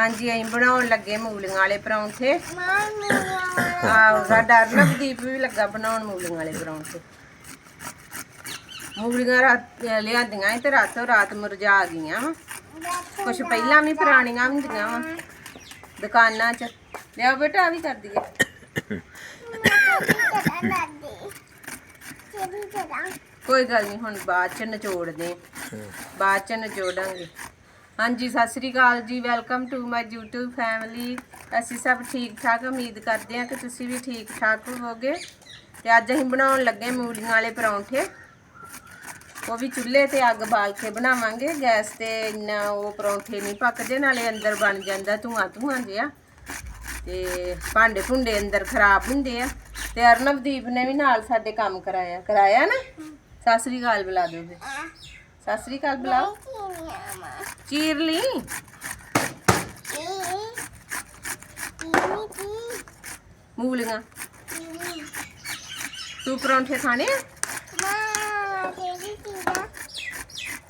ਹਾਂਜੀ ਅਸੀਂ ਬਣਾਉਣ ਲੱਗੇ ਮੂਲੀਆਂ ਵਾਲੇ ਪਰੌਂਠੇ। ਆਹ ਸਾਡਾ ਨਵਦੀਪ ਵੀ ਲੱਗਾ ਬਣਾਉਣ ਮੂਲੀਆਂ ਵਾਲੇ ਪਰੌਂਠੇ। ਮੂਲੀਆਂ ਰਾਤ ਲਿਆਂਦੀਆਂ ਸੀ ਤੇ ਰਾਤੋਂ ਰਾਤ ਮੁਰਝਾ ਗਈਆਂ ਕੁਝ ਪਹਿਲਾਂ ਵੀ ਪੁਰਾਣੀਆਂ ਹੁੰਦੀਆਂ ਵਾ ਦੁਕਾਨਾਂ 'ਚ। ਲਿਆਓ ਬੇਟਾ ਆ ਵੀ ਕਰ ਦਈਏ। ਕੋਈ ਗੱਲ ਨਹੀਂ ਹੁਣ ਬਾਅਦ 'ਚ ਨਿਚੋੜਦੇ। ਬਾਅਦ 'ਚ ਨਿਚੋੜਾਂਗੇ। ਹਾਂਜੀ, Sat Sri Akal ji. Welcome to my YouTube family ਅਸੀਂ ਸਭ ਠੀਕ ਠਾਕ, ਉਮੀਦ ਕਰਦੇ ਹਾਂ ਕਿ ਤੁਸੀਂ ਵੀ ਠੀਕ ਠਾਕ ਹੋਵੋਗੇ। ਤੇ ਅੱਜ ਅਸੀਂ ਬਣਾਉਣ ਲੱਗੇ ਮੂਲੀਆਂ ਵਾਲੇ ਪਰੌਂਠੇ। ਉਹ ਵੀ ਚੁੱਲ੍ਹੇ ਤੇ ਅੱਗ ਬਾਲ ਕੇ ਬਣਾਵਾਂਗੇ। ਗੈਸ ਤੇ ਇੰਨਾ ਉਹ ਪਰੌਂਠੇ ਨਹੀਂ ਪੱਕਦੇ, ਨਾਲੇ ਅੰਦਰ ਬਣ ਜਾਂਦਾ ਧੂਆਂ ਧੂਆਂ ਜਿਹਾ। ਤੇ ਭਾਂਡੇ ਭੁੰਡੇ ਅੰਦਰ ਖਰਾਬ ਹੁੰਦੇ ਆ। ਤੇ ਅਰਨਵਦੀਪ ਨੇ ਵੀ ਨਾਲ ਸਾਡੇ ਕੰਮ ਕਰਾਇਆ ਕਰਾਇਆ ਨਾ? ਸਤਿ ਸ੍ਰੀ ਅਕਾਲ ਬੁਲਾ ਦਿਓ ਫਿਰ। ਸਤਿ ਸ੍ਰੀ ਅਕਾਲ ਬੁਲਾਓ। ਚੀਰ ਲਈ ਮੂਲੀਆਂ। ਤੂੰ ਪਰੌਂਠੇ ਖਾਣੇ ਆ?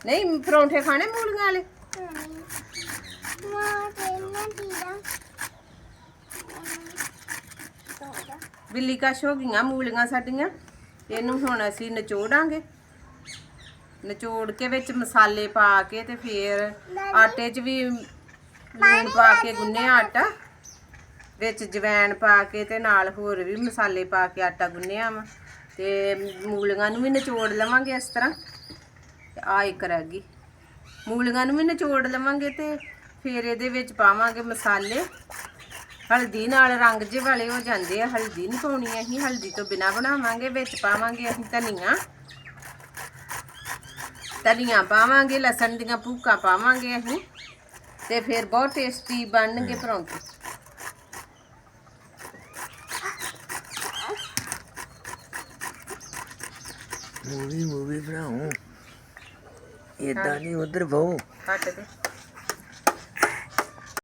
ਨਹੀਂ, ਪਰੌਂਠੇ ਖਾਣੇ ਮੂਲੀਆਂ ਵਾਲੇ? ਬਿੱਲੀ ਕਸ਼ ਹੋ ਗਈਆਂ ਮੂਲੀਆਂ ਸਾਡੀਆਂ। ਇਹਨੂੰ ਹੁਣ ਅਸੀਂ ਨਚੋੜਾਂਗੇ। ਨਿਚੋੜ ਕੇ ਵਿੱਚ ਮਸਾਲੇ ਪਾ ਕੇ ਤੇ ਫੇਰ ਆਟੇ 'ਚ ਵੀ ਲੂਣ ਪਾ ਕੇ ਗੁੰਨਿਆ ਆਟਾ। ਵਿੱਚ ਜਵੈਣ ਪਾ ਕੇ ਤੇ ਨਾਲ ਹੋਰ ਵੀ ਮਸਾਲੇ ਪਾ ਕੇ ਆਟਾ ਗੁੰਨਿਆ ਵਾ। ਤੇ ਮੂਲੀਆਂ ਨੂੰ ਵੀ ਨਿਚੋੜ ਲਵਾਂਗੇ ਇਸ ਤਰ੍ਹਾਂ। ਆ ਇੱਕ ਰਹਿ ਗਈ। ਮੂਲੀਆਂ ਨੂੰ ਵੀ ਨਿਚੋੜ ਲਵਾਂਗੇ ਤੇ ਫਿਰ ਇਹਦੇ ਵਿੱਚ ਪਾਵਾਂਗੇ ਮਸਾਲੇ। ਹਲਦੀ ਨਾਲ ਰੰਗ ਜਿਹੇ ਵਾਲੇ ਹੋ ਜਾਂਦੇ ਆ। ਹਲਦੀ ਨਹੀਂ ਪਾਉਣੀ ਅਸੀਂ। ਹਲਦੀ ਤੋਂ ਬਿਨਾ ਬਣਾਵਾਂਗੇ ਵਿੱਚ ਪਾਵਾਂਗੇ ਅਸੀਂ ਧਨੀਆ। ਧਨੀਆ ਪਾਵਾਂਗੇ ਲਸਣ ਦੀਆਂ ਭੂਕਾਂ ਪਾਵਾਂਗੇ ਅਸੀਂ ਤੇ ਫਿਰ ਬਹੁਤ ਟੇਸਟੀ ਬਣਨਗੇ ਪਰੌਂਠੇ ਮੂਵੀ ਮੂਵੀ ਬਣਾਉ ਇਦਾਂ ਨਹੀਂ ਉਧਰ ਬਹੁ ਕੱਟ ਦੇ